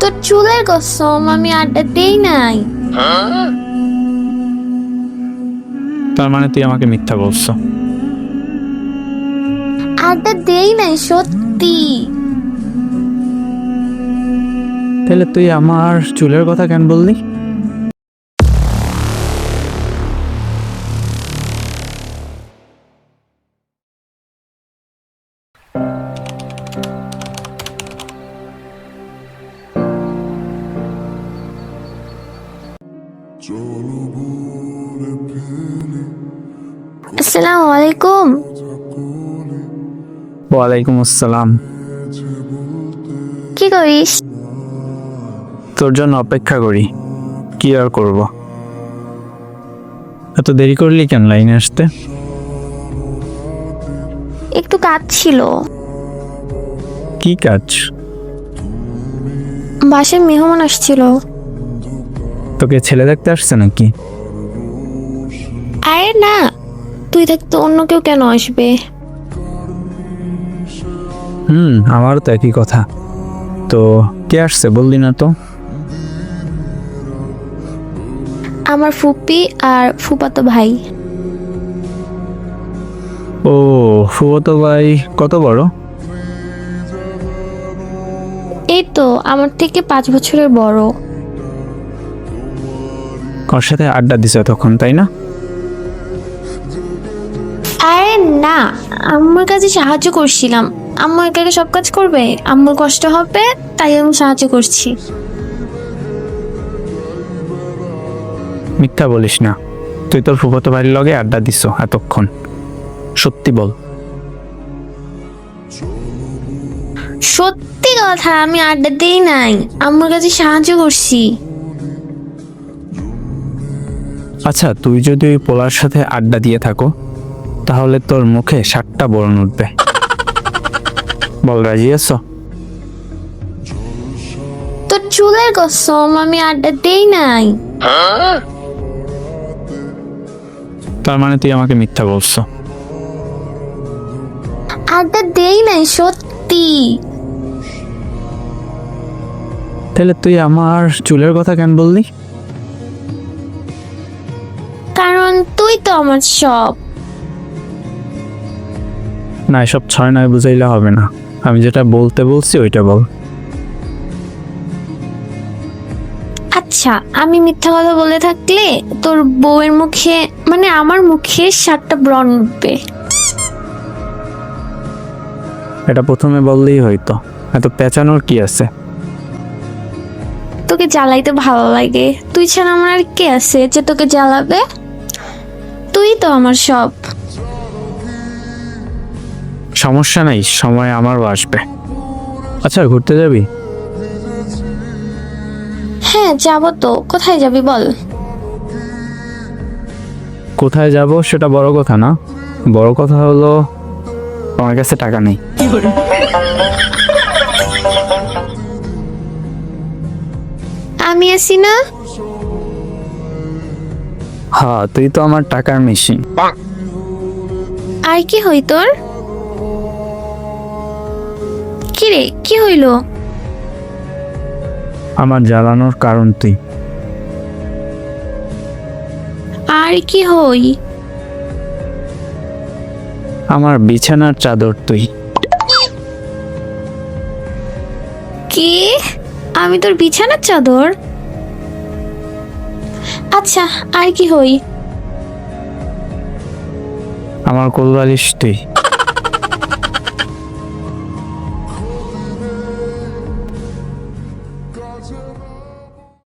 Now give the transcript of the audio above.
তোর চুলের কসম আমি আড্ডা দেই নাই। তার মানে তুই আমাকে মিথ্যা বলছো। আড্ডা দেই নাই সত্যি। তাহলে তুই আমার চুলের কথা কেন বললি? আসসালামু আলাইকুম ওয়ালাইকুম আসসালাম কি করিস? তোর জন্য অপেক্ষা করি। কি আর করব? এত দেরি করলি কেন লাইনে আসতে? একটু কাজ ছিল কি কাজ? বাসায় মেহমান আসছিল। তোকে ছেলে দেখতে আসছে নাকি? আরে না তুই থাকতে অন্য কেউ কেন আসবে? হুম আমারও তো একই কথা। তো কে আসছে বললি না তো? আমার ফুপি আর ফুপাতো ভাই। ও ফুবতো ভাই কত বড়? এই তো আমার থেকে পাঁচ বছরের বড়। ওর সাথে আড্ডা দিছে তখন তাই না? আরে না আম্মুর কাছে সাহায্য করছিলাম। আম্মু একা একা সব কাজ করবে? আম্মুর কষ্ট হবে তাই আমি সাহায্য করছি। মিথ্যা বলিস না। তুই তোর ফুফতো ভাইয়ের লগে আড্ডা দিছ এতক্ষণ। সত্যি বল। সত্যি কথা আমি আড্ডা দেই নাই। আম্মুর কাছে সাহায্য করছি। আচ্ছা তুই যদি ওই পোলার সাথে আড্ডা দিয়ে থাকো তাহলে তোর মুখে সাতটা বরণ উঠবে। বল রাজি আছো? তোর চুলের কসম আমি আড্ডা দেই নাই। তার মানে তুই আমাকে মিথ্যা বলছো? আড্ডা দেই নাই সত্যি। তাহলে তুই আমার চুলের কথা কেন বললি? তুই তো আমার সব। না এসব ছয় নয় বুঝাইলে হবে না। আমি যেটা বলতে বলছি ওইটা বল। আচ্ছা আমি মিথ্যা কথা বলে থাকলে তোর বউয়ের মুখে মানে আমার মুখে সাতটা ব্রণ উঠবে। এটা প্রথমে বললেই হয়তো। এত পেঁচানোর কি আছে? তোকে জ্বালাইতে ভালো লাগে। তুই ছাড়া আমার আর কে আছে যে তোকে জ্বালাবে? তুই তো আমার সব। সমস্যা নাই সময় আমারও আসবে। আচ্ছা ঘুরতে যাবি? হ্যাঁ যাব তো। কোথায় যাবি বল? কোথায় যাব সেটা বড় কথা না। বড় কথা হলো আমার কাছে টাকা নেই। আমি আছি না? হ্যাঁ তুই তো আমার টাকার মেশিন। আর কি হই তোর? কি রে কি হইল? আমার জ্বালানোর কারণ তুই। আর কি হই? আমার বিছানার চাদর তুই। কি? আমি তোর বিছানার চাদর? আচ্ছা আর কি হই? আমার কোলবালিশ তুই